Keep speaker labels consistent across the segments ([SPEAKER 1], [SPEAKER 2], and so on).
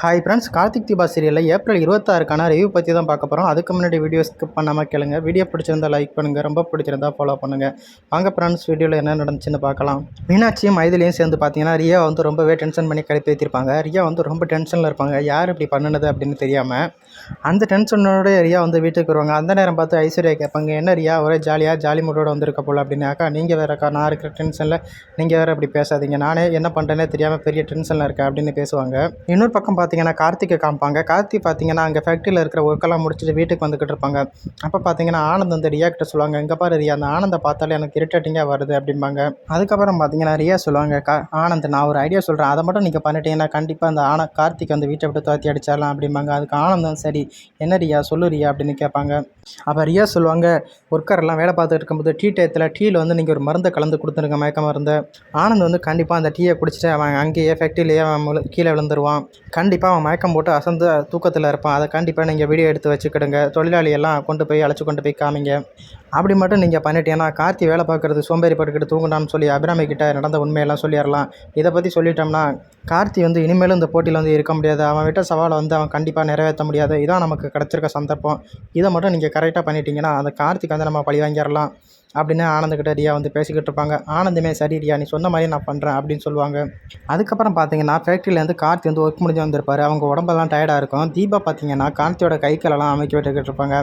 [SPEAKER 1] Hi friends Karthik Deepa சீரியலில் April இருபத்தாறுக்கான review பற்றி தான் பார்க்க போகிறோம் அதுக்கு முன்னாடி வீடியோ ஸ்கிப் பண்ணாமல் கேளுங்க. வீடியோ பிடிச்சிருந்தா லைக் பண்ணுங்கள் ரொம்ப பிடிச்சிருந்தா ஃபாலோ பண்ணுங்கள் வாங்க ஃப்ரெண்ட்ஸ் வீடியோவில் என்ன நடந்துச்சுன்னு பார்க்கலாம். மீனாட்சியும் மைதிலையும் சேர்ந்து பார்த்தீங்கன்னா ரியா வந்து ரொம்பவே டென்ஷன் பண்ணி கடுப்பேற்றிருப்பாங்க ரியா வந்து ரொம்ப டென்ஷனில் இருப்பாங்க. யார் இப்படி பண்ணுனது அப்படின்னு தெரியாமல் அந்த டென்ஷனோட ரியா வந்து வீட்டுக்கு வருவாங்க. அந்த நேரம் பார்த்து ஐஸ்வர்யா கேட்பாங்க என்ன ரியா? ஒரே ஜாலியாக ஜாலி மூட்டோட வந்திருக்க போல அப்படின்னாக்கா நீங்கள் வேறக்கா நான் இருக்கிற டென்ஷனில் நீங்கள் வேறு அப்படி பேசாதீங்க. நானே என்ன பண்ணுறேனே தெரியாமல் பெரிய டென்ஷனில் இருக்கேன் அப்படின்னு பேசுவாங்க. இன்னொரு பக்கம் பார்த்தீங்கன்னா கார்த்திகை காமிப்பாங்க. கார்த்தி பார்த்தீங்கன்னா அங்கே ஃபேக்ட்ரியில் இருக்கிற ஒர்க்கெல்லாம் முடிச்சுட்டு வீட்டுக்கு வந்துக்கிட்டு இருப்பாங்க. அப்போ பார்த்தீங்கன்னா ஆனந்த் வந்து ரியா கிட்ட சொல்லுவாங்க எங்கே பாரு ரியா அந்த ஆனந்தை பார்த்தாலே எனக்கு இரிட்டேட்டிங்காக வருது அப்படிம்பாங்க. அதுக்கப்புறம் பார்த்தீங்கன்னா ரியா சொல்லுவாங்க கா ஆனந்த் நான் ஒரு ஐடியா சொல்கிறேன் அதை மட்டும் நீங்கள் பண்ணிட்டீங்கன்னா கண்டிப்பாக அந்த ஆன கார்த்திக் அந்த வீட்டை விட்டு துரத்தி அடிச்சிடலாம் அப்படிம்பாங்க. அதுக்கு ஆனந்தம் சரி என்ன ரியா? சொல்லு ரியா அப்படின்னு கேட்பாங்க. அப்போ ரியா சொல்லுவாங்க ஒர்க்கர்லாம் வேலை பார்த்துட்டு இருக்கும்போது டீ டயத்தில் டீயில் வந்து நீங்கள் ஒரு மருந்தை கலந்து கொடுத்துருங்க மயக்க மருந்து ஆனந்த் வந்து கண்டிப்பாக அந்த டீயை குடிச்சிட்டு அவன் அங்கேயே ஃபேக்ட்ரியிலேயே அவன் முழு- கீழே விழுந்துருவான். கண்டிப்பாக அவன் மயக்கம் போட்டு அசந்து தூக்கத்தில் இருப்பான். அதை கண்டிப்பாக நீங்கள் வீடியோ எடுத்து வச்சுக்கிடுங்க. தொழிலாளியெல்லாம் கொண்டு போய் அழைச்சி கொண்டு போய் காமிங்க. அப்படி மட்டும் நீங்கள் பண்ணிட்டீங்கன்னா கார்த்தி வேலை பார்க்குறது சோம்பேறி பட்டுக்கிட்டு தூங்கினான்னு சொல்லி அபிராமி கிட்ட நடந்த உண்மையெல்லாம் சொல்லிடலாம் இதை பற்றி சொல்லிட்டோம்னா கார்த்தி வந்து இனிமேலும் இந்த போட்டியில் வந்து இருக்க முடியாது. அவன் விட்ட சவாலை வந்து அவன் கண்டிப்பாக நிறைவேற்ற முடியாது. இதான் நமக்கு கிடச்சிருக்க சந்தர்ப்பம். இதை மட்டும் நீங்கள் கரெக்டாக பண்ணிட்டீங்கன்னா அந்த கார்த்திக் வந்து நம்ம பழி வாங்கிடலாம் அப்படின்னு ஆனந்துக்கிட்ட ரியா வந்து பேசிக்கிட்டு இருப்பாங்க. ஆனந்துமே சரி ரியா நீ சொன்ன மாதிரி நான் பண்ணுறேன் அப்படின்னு சொல்லுவாங்க. அதுக்கப்புறம் பார்த்தீங்கன்னா ஃபேக்ட்ரியிலேருந்து கார்த்தி வந்து ஒர்க் முடிஞ்சு வந்திருப்பாரு. அவங்க உடம்பெல்லாம் டயர்டாக இருக்கும். தீபா பார்த்தீங்கன்னா கார்த்தியோட கை காலெல்லாம் அமைக்க விட்டுக்கிட்டு இருப்பாங்க.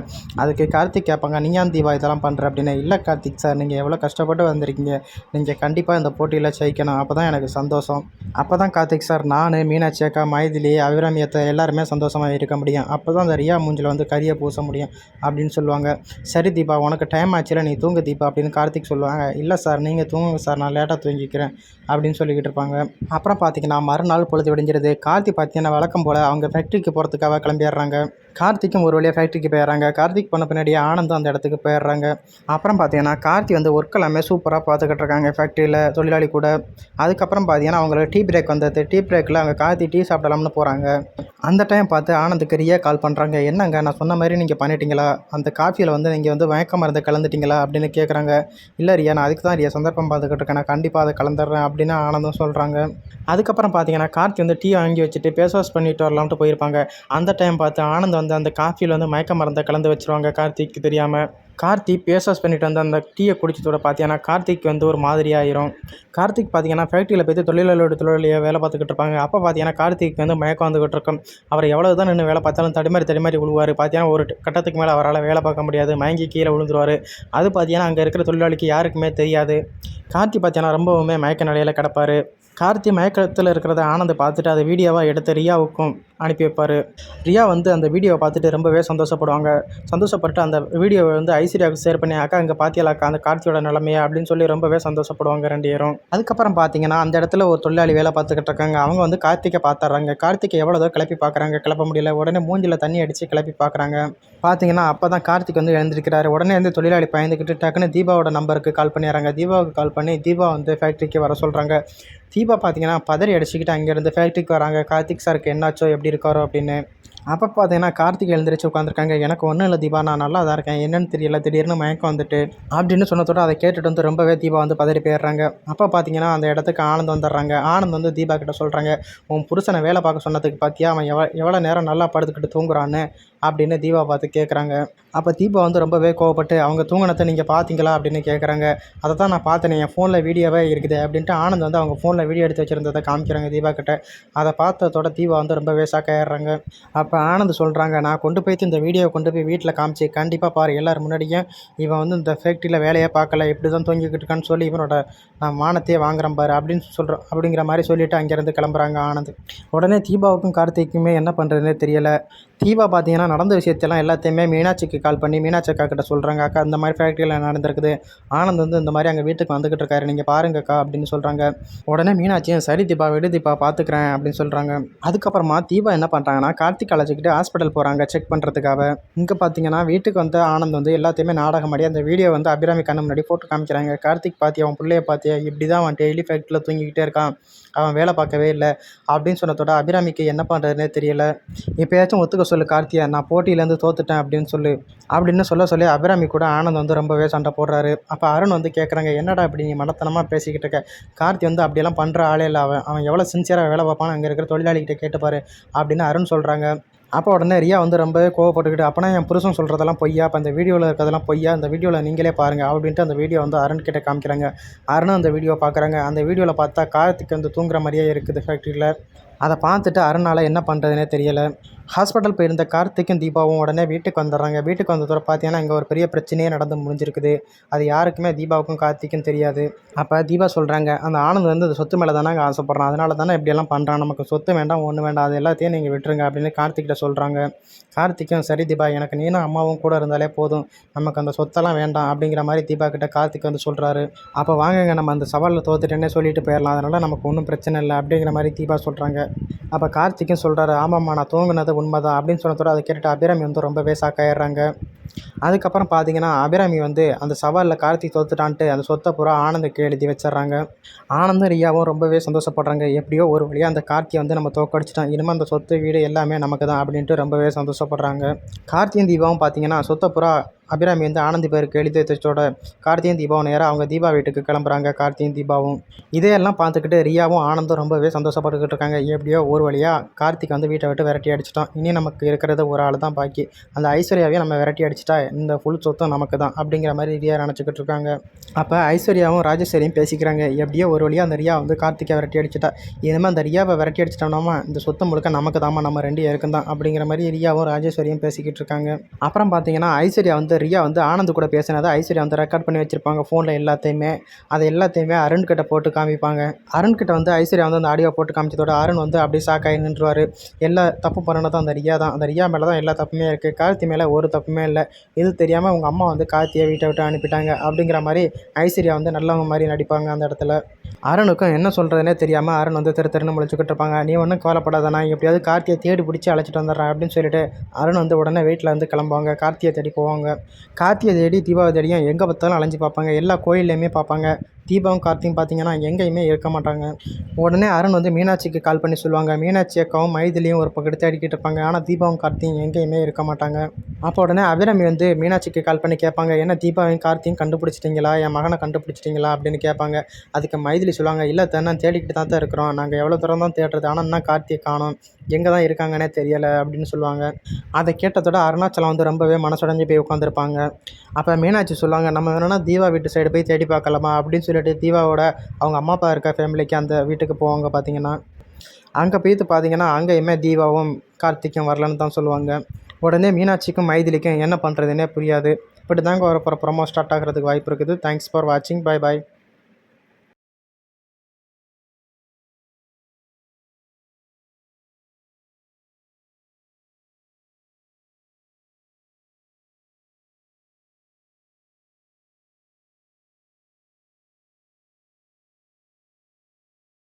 [SPEAKER 1] அதுக்கு கார்த்திக் கேட்பாங்க நீயான் தீபா இதெல்லாம் பண்ணுற அப்படின்னு. இல்லை கார்த்திக் சார் நீங்கள் எவ்வளோ கஷ்டப்பட்டு வந்திருக்கீங்க. நீங்கள் கண்டிப்பாக இந்த போட்டியில் ஜெயிக்கணும். அப்போ தான் எனக்கு சந்தோஷம். அப்போ தான் கார்த்திக் சார் நான் மீனாட்சி அக்கா மைதிலி அபிராமியத்தை எல்லாருமே சந்தோஷமாக இருக்க முடியும். அப்போ தான் அந்த ரியா மூஞ்சில் வந்து கரியை பூச முடியும் அப்படின்னு சொல்லுவாங்க. சரி தீபா உனக்கு டைம் ஆச்சுல நீ தூங்கு தீபா. அப்படின்னு கார்த்திக் சொல்லுவாங்க. இல்லை சார் நீங்கள் தூங்குங்க சார் நான் லேட்டாக தூங்கிக்கிறேன் அப்படின்னு சொல்லிக்கிட்டு இருப்பாங்க. அப்புறம் பார்த்தீங்கன்னா மறுநாள் பொழுது விடிஞ்சிருது கார்த்திக் பார்த்தீங்கன்னா வழக்கம் போல் அவங்க ஃபேக்ட்ரிக்கு போகிறதுக்காக கிளம்பிடுறாங்க. கார்த்திக்கும் ஒரு வழியாக ஃபேக்ட்ரிக்கு போயிடுறாங்க. கார்த்திக் பண்ண பின்னாடியே ஆனந்தும் அந்த இடத்துக்கு போயிடுறாங்க. அப்புறம் பார்த்தீங்கன்னா கார்த்தி வந்து ஒர்க் எல்லாமே சூப்பராக பார்த்துக்கிட்டு இருக்காங்க ஃபேக்ட்ரியில் தொழிலாளி கூட. அதுக்கப்புறம் பார்த்தீங்கன்னா அவங்களுக்கு டீ பிரேக் வந்தது. டீ பிரேக்கில் அவங்க கார்த்தி டீ சாப்பிடலாம்னு போகிறாங்க அந்த டைம் பார்த்து ஆனந்துக்கு ரியா கால் பண்ணுறாங்க என்னங்க நான் சொன்ன மாதிரி நீங்கள் பண்ணிட்டீங்களா? அந்த காஃபியில் வந்து நீங்கள் வந்து மயக்க மருந்து கலந்துட்டீங்களா? அப்படின்னு கேட்க கேட்குறாங்க இல்லை ரியா நான் அதுக்கு தான் ரியா சந்தர்ப்பம் பார்த்துக்கிட்டு இருக்கேன் நான் கண்டிப்பாக அதை கலந்துடுறேன் அப்படின்னு ஆனந்தும் சொல்கிறாங்க அதுக்கப்புறம் பார்த்தீங்கன்னா கார்த்தி வந்து டீ வாங்கி வச்சுட்டு பேஸ் வாஷ் பண்ணிட்டு வரலாம்ட்டு போயிருப்பாங்க. அந்த டைம் பார்த்து ஆனந்த் வந்து அந்த காஃபியில் வந்து மயக்க மருந்தை கலந்து வச்சிருவாங்க கார்த்திக்கு தெரியாமல் கார்த்தி ஃபேஸ் வாஷ் பண்ணிட்டு வந்து அந்த டீயை குடிச்சதோட பார்த்தீங்கன்னா கார்த்திக் வந்து ஒரு மாதிரி ஆயிரும். கார்த்திக் பார்த்தீங்கன்னா ஃபேக்ட்ரியில் போய் தொழிலாளியோட தொழிலாளியை வேலை பார்த்துக்கிட்டு இருப்பாங்க. அப்போ பார்த்தீங்கன்னா கார்த்திக் வந்து மயக்கம் வந்துக்கிட்டு இருக்கும் அவர் எவ்வளோ தான் நின்று வேலை பார்த்தாலும் தடுமாறி தடுமாறி விழுவார் பார்த்தீங்கன்னா ஒரு கட்டத்துக்கு மேலே அவரால் வேலை பார்க்க முடியாது. மயங்கி கீழே விழுந்துருவார். அது பார்த்தீங்கன்னா அங்கே இருக்கிற தொழிலாளிக்கு யாருக்குமே தெரியாது. கார்த்தி பார்த்தீங்கன்னா ரொம்பவுமே மயக்க நிலையில் கிடப்பார். கார்த்தி மயக்கத்தில் இருக்கிறத ஆனந்த் பார்த்துட்டு அதை வீடியோவாக எடுத்து ரியாவுக்கும். அனுப்பி வைப்பார். ரியா வந்து அந்த வீடியோவை பார்த்துட்டு ரொம்பவே சந்தோஷப்படுவாங்க. சந்தோஷப்பட்டு அந்த வீடியோவை வந்து ஐஸ்வர்யாவுக்கு ஷேர் பண்ணி அக்கா இங்கே பாத்தியலா அக்கா அந்த கார்த்தியோட நிலமையா? அப்படின்னு சொல்லி ரொம்பவே சந்தோஷப்படுவாங்க ரெண்டு பேரும். அதுக்கப்புறம் பார்த்தீங்கன்னா அந்த இடத்துல ஒரு தொழிலாளி வேலை பார்த்துக்கிட்டு இருக்காங்க. அவங்க வந்து கார்த்திகை பார்த்துட்றாங்க கார்த்திகை எவ்வளோ கிளப்பி பார்க்குறாங்க கிளப்ப முடியல. உடனே மூஞ்சில் தண்ணி அடித்து கிளப்பி பார்க்குறாங்க பார்த்தீங்கன்னா அப்போ தான் கார்த்திக் வந்து எழுந்திருக்கிறாரு. உடனே வந்து தொழிலாளி பயந்துக்கிட்டு டக்குன்னு தீபாவோட நம்பருக்கு கால் பண்ணிடுறாங்க. தீபாவுக்கு கால் பண்ணி தீபா வந்து ஃபேக்ட்ரிக்கு வர சொல்கிறாங்க தீபா பார்த்தீங்கன்னா பதறி அடிச்சுக்கிட்டு அங்கேருந்து ஃபேக்ட்ரிக்கு வராங்க. கார்த்திக் சாருக்கு என்னாச்சோ எப்படி இருக்காரோ அப்படின்னு. அப்போ பார்த்தீங்கன்னா கார்த்திக் எழுந்திரிச்சு உட்காந்துருக்காங்க எனக்கு ஒன்றும் இல்லை தீபா நான் நல்லா தான் இருக்கேன். என்னன்னு தெரியல. திடீர்னு மயக்கம் வந்துட்டு அப்படின்னு சொன்னதோட அதை கேட்டுட்டு வந்து ரொம்பவே தீபா வந்து பதறி போயிடுறாங்க. அப்போ பார்த்தீங்கன்னா அந்த இடத்துக்கு ஆனந்த் வந்துடுறாங்க. ஆனந்த் வந்து தீபா கிட்ட சொல்கிறாங்க உன் புருஷனை வேலை பார்க்க சொன்னதுக்கு பார்த்தியா அவன் எவ்வளோ எவ்வளோ நேரம் நல்லா படுத்துக்கிட்டு தூங்குறான்னு. அப்படின்னு தீபா பார்த்து கேட்குறாங்க அப்போ தீபா வந்து ரொம்பவே கோவப்பட்டு அவங்க தூங்கினத்தை நீங்கள் பார்த்தீங்களா? அப்படின்னு கேட்குறாங்க அதை தான் நான் பார்த்தேன் என் ஃபோனில் வீடியோவே இருக்குது அப்படின்ட்டு ஆனந்த் வந்து அவங்க ஃபோனில் வீடியோ எடுத்து வச்சுருந்ததை காமிக்கிறாங்க தீபா கிட்ட. அதை பார்த்ததோட தீபா வந்து ரொம்பவே ஏறுறாங்க அப்போ ஆனந்த் சொல்கிறாங்க நான் கொண்டு போயிட்டு இந்த வீடியோவை கொண்டு போய் வீட்டில் காமிச்சு கண்டிப்பாக பாரு எல்லோரும் முன்னாடியும் இவன் வந்து இந்த ஃபேக்ட்ரியில் வேலையே பார்க்கல இப்படி தான் தூங்கிக்கிட்டு இருக்கான்னு சொல்லி இவனோட நான் மானத்தையே வாங்குறேன் பாரு அப்படின்னு சொல்கிறோம் அப்படிங்கிற மாதிரி சொல்லிவிட்டு அங்கேருந்து கிளம்புறாங்க ஆனந்த். உடனே தீபாவுக்கும் கார்த்திக்குமே என்ன பண்ணுறதுனே தெரியலை. தீபா பார்த்தீங்கன்னா நடந்த விஷயத்தெல்லாம் எல்லாத்தையுமே மீனாட்சிக்கு கால் பண்ணி மீனாட்சி அக்கா கிட்ட சொல்கிறாங்க அக்கா இந்த மாதிரி ஃபேக்ட்ரியில் நடந்திருக்குது. ஆனந்த் வந்து இந்த மாதிரி அங்கே வீட்டுக்கு வந்துக்கிட்டு இருக்காரு. நீங்கள் பாருங்க அக்கா அப்படின்னு சொல்கிறாங்க உடனே மீனாட்சியும் சரி தீபா விடு தீபா பார்த்துக்கிறேன் அப்படின்னு சொல்கிறாங்க அதுக்கப்புறமா தீபா என்ன பண்ணுறாங்கன்னா கார்த்திக் அழைச்சிக்கிட்டு ஹாஸ்பிட்டல் போகிறாங்க செக் பண்ணுறதுக்காக இங்கே பார்த்தீங்கன்னா வீட்டுக்கு வந்து ஆனந்த் வந்து எல்லாத்தையுமே நாடகம் அந்த வீடியோ வந்து அபிராமி கண்ணு முன்னாடி போட்டு காமிக்கிறாங்க. கார்த்திக் பார்த்தியா அவன் பிள்ளைய பார்த்தியா இப்படி தான் அவன் டெய்லி ஃபேக்ட்ரியில் தூங்கிக்கிட்டே இருக்கான். அவன் வேலை பார்க்கவே இல்லை. அப்படின்னு சொன்னதோட அபிராமிக்கு என்ன பண்ணுறதுனே தெரியல. இப்போயாச்சும் ஒத்துக்க சொல்லு கார்த்தியா. நான் போட்டியிலேருந்து தோத்துட்டேன் அப்படின்னு சொல்லி. அப்படின்னு சொல்ல சொல்லி அபிராமி கூட ஆனந்த் வந்து ரொம்பவே சண்டை போடுறாரு. அப்போ அருண் வந்து கேட்குறாங்க என்னடா இப்படி நீ மனத்தனமாக பேசிக்கிட்டு இருக்க? கார்த்தி வந்து அப்படியெல்லாம் பண்ணுற ஆளே இல்லை. அவன் அவன் எவ்வளோ சின்சியராக வேலை பார்ப்பான் அங்கே இருக்கிற தொழிலாளிகிட்ட கேட்டுப்பாரு அப்படின்னு அருண் சொல்கிறாங்க அப்போ உடனே ரியா வந்து ரொம்பவே கோவப்பட்டுக்கிட்டு அப்போனா என் புருஷன் சொல்கிறதெல்லாம் பொய்யா? அப்போ அந்த வீடியோவில் இருக்கிறதெல்லாம் பொய்யா? அந்த வீடியோவில் நீங்களே பாருங்கள் அப்படின்ட்டு அந்த வீடியோ வந்து அருண் கிட்டே காமிக்கிறாங்க. அருணும் அந்த வீடியோ பார்க்குறாங்க அந்த வீடியோவில் பார்த்தா கார்த்திக் வந்து தூங்குற மாதிரியே இருக்குது ஃபேக்ட்ரியில் அதை பார்த்துட்டு அருணால் என்ன பண்ணுறதுனே தெரியலை. ஹாஸ்பிட்டல் போயிருந்த கார்த்திக்கும் தீபாவும் உடனே வீட்டுக்கு வந்துடுறாங்க. வீட்டுக்கு வந்ததோட பார்த்தீங்கன்னா இங்கே ஒரு பெரிய பிரச்சனையே நடந்து முடிஞ்சிருக்குது. அது யாருக்குமே தீபாவுக்கும் கார்த்திக்கும் தெரியாது. அப்போ தீபா சொல்கிறாங்க அந்த ஆனந்த் வந்து அந்த சொத்து மேலே தானே ஆசைப்பட்றான். அதனால தானே இப்படியெல்லாம் பண்ணுறான் நமக்கு சொத்து வேண்டாம் ஒன்று வேண்டாம். அது எல்லாத்தையும் நீங்கள் விட்டுருங்க அப்படின்னு கார்த்திக்கிட்ட சொல்கிறாங்க கார்த்திக்கும் சரி தீபா எனக்கு நீனும் அம்மாவும் கூட இருந்தாலே போதும். நமக்கு அந்த சொத்தெல்லாம் வேண்டாம் அப்படிங்கிற மாதிரி தீபா கிட்ட கார்த்திக் வந்து சொல்கிறாரு அப்போ வாங்குங்க நம்ம அந்த சவாலில் தோத்துட்டேன்னே சொல்லிட்டு போயிடலாம். அதனால் நமக்கு ஒன்றும் பிரச்சனை இல்லை அப்படிங்கிற மாதிரி தீபா சொல்கிறாங்க அப்போ கார்த்திக்கும் சொல்கிறாரு ஆமாம்மா நான் தூங்குனது உண்மைதான். அப்படின்னு சொன்னதோட அதை கேட்டுட்டு அபிராமி வந்து ரொம்பவே சாக்காயிடுறாங்க அதுக்கப்புறம் பார்த்தீங்கன்னா அபிராமி வந்து அந்த சவாலில் கார்த்திக் தோத்துட்டான்ட்டு அந்த சொத்தை பூரா ஆனந்துக்கு எழுதி வச்சிடுறாங்க. ஆனந்தும் ரியாவும் ரொம்பவே சந்தோஷப்படுறாங்க. எப்படியோ ஒரு வழியாக அந்த கார்த்தியை வந்து நம்ம தோக்கடிச்சிட்டோம். இனிமேல் அந்த சொத்து வீடு எல்லாமே நமக்கு தான் அப்படின்ட்டு ரொம்பவே சந்தோஷப்படுறாங்க. கார்த்தியும் தீபாவும் பார்த்தீங்கன்னா சொத்தை பூரா அபிராமி வந்து ஆனந்தி பேருக்கு எழுதி வச்சோட கார்த்தியும் தீபாவும் நேராக அவங்க தீபா வீட்டுக்கு கிளம்புறாங்க கார்த்தியும் தீபாவும். இதையெல்லாம் பார்த்துக்கிட்டு ரியாவும் ஆனந்தும் ரொம்பவே சந்தோஷப்பட்டுக்கிட்டு இருக்காங்க. எப்படியோ ஒரு வழியாக கார்த்திக் வந்து வீட்டை விட்டு விரட்டி அடிச்சிட்டோம் இனி நமக்கு இருக்கிறது ஒரு ஆள் தான் பாக்கி. அந்த ஐஸ்வர்யாவையும் நம்ம விரட்டி அடிச்சிட்டா இந்த ஃபுல் சொத்தும் நமக்கு தான் அப்படிங்கிற மாதிரி ரியா நினச்சிக்கிட்டு இருக்காங்க. அப்போ ஐஸ்வர்யாவும் ராஜேஸ்வரியும் பேசிக்கிறாங்க. எப்படியோ ஒரு வழியாக அந்த ரியா வந்து கார்த்திகை விரட்டி அடிச்சிட்டா. இனிமேல் அந்த ரியாவை விரட்டி அடிச்சிட்டோம்னா இந்த சொத்து முழுக்க நமக்கு தாம்மா நம்ம ரெண்டு இருக்கும் தான் அப்படிங்கிற மாதிரி ரியாவும் ராஜேஸ்வரியும் பேசிக்கிட்டு இருக்காங்க. அப்புறம் பார்த்தீங்கன்னா ஐஸ்வர்யா வந்து ரியா வந்து ஆனந்த் கூட பேசினதை ஐஸ்வர்யா வந்து ரெக்கார்ட் பண்ணி வச்சுருப்பாங்க ஃபோனில் எல்லாத்தையுமே. அதை எல்லாத்தையுமே அருண் கிட்ட போட்டு காமிப்பாங்க. அருண் கிட்ட வந்து ஐஸ்வர்யா வந்து அந்த ஆடியோ போட்டு காமிச்சதோட அருண் வந்து அப்படியே ஷாக்காகி நின்றுவார். எல்லா தப்பு பண்ணனதும் அந்த ரியா தான். அந்த ரியா மேலே தான் எல்லா தப்புமே இருக்குது கார்த்தி மேலே ஒரு தப்புமே இல்லை. இது தெரியாமல் அவங்க அம்மா வந்து கார்த்தியை வீட்டை விட்டு அனுப்பிட்டாங்க அப்படிங்கிற மாதிரி ஐஸ்வர்யா வந்து நல்லவங்க மாதிரி நடிப்பாங்க அந்த இடத்துல. அருணுக்கும் என்ன சொல்கிறதுனே தெரியாமல் அருண் வந்து திரு திருன்னு முழிச்சுக்கிட்டு இருப்பாங்க. நீ ஒன்றும் கவலைப்படாதானா எப்படியாவது கார்த்தியை தேடி பிடிச்சி அழைச்சிட்டு வந்துடுறேன் அப்படின்னு சொல்லிட்டு அருண் வந்து உடனே வீட்டில் வந்து கிளம்புவாங்க. கார்த்தியை தேடி போவாங்க. கார்த்தியை தேடி தீபாவை தேடியும் எங்கே பார்த்தாலும் அலைஞ்சு பார்ப்பாங்க. எல்லா கோயில்லையுமே பார்ப்பாங்க. தீபாவும் கார்த்தியும் பார்த்தீங்கன்னா எங்கேயுமே இருக்க மாட்டாங்க. உடனே அருண் வந்து மீனாட்சிக்கு கால் பண்ணி சொல்லுவாங்க. மீனாட்சி அக்காவும் மைதிலையும் ஒரு பக்கத்து தேடிக்கிட்டு இருப்பாங்க. ஆனால் தீபாவும் கார்த்தியும் எங்கேயுமே இருக்க மாட்டாங்க. அப்போ உடனே அபிராமி வந்து மீனாட்சிக்கு கால் பண்ணி கேட்பாங்க. என்ன தீபாவையும் கார்த்தியும் கண்டுபிடிச்சிட்டிங்களா? என் மகனை கண்டுபிடிச்சிட்டிங்களா? அப்படின்னு கேட்பாங்க. அதுக்கு மைதிலி சொல்லுவாங்க இல்லை தானே தேடிக்கிட்டு தான் தான் இருக்கிறோம். நாங்கள் எவ்வளோ தூரம் தான் தேடுறது? ஆனால் என்ன கார்த்தியை காணும். எங்கே தான் இருக்காங்கன்னே தெரியலை அப்படின்னு சொல்லுவாங்க. அதை கேட்டதோட அருணாச்சலம் வந்து ரொம்பவே மனசடைஞ்சு போய் உட்காந்துருப்பாங்க அப்போ மீனாட்சி சொல்லுவாங்க நம்ம வேணும்னா தீபா வீட்டு சைடு போய் தேடி பார்க்கலாமா? அப்படின்னு சொல்லி சொல்லிட்டு தீபாவோட அவங்க அம்மா அப்பா இருக்க ஃபேமிலிக்கு அந்த வீட்டுக்கு போவாங்க பார்த்தீங்கன்னா அங்கே போய்த்து பார்த்தீங்கன்னா அங்கேயுமே தீபாவும் கார்த்திக்கும் வரலன்னு தான் சொல்லுவாங்க. உடனே மீனாட்சிக்கும் மைதிலிக்கும் என்ன பண்ணுறதுனே புரியாது. இப்படி தாங்க வர ப்ரொமோ ஸ்டார்ட் ஆகிறதுக்கு வாய்ப்பு இருக்குது. தேங்க்ஸ் ஃபார் வாட்சிங் பை பாய்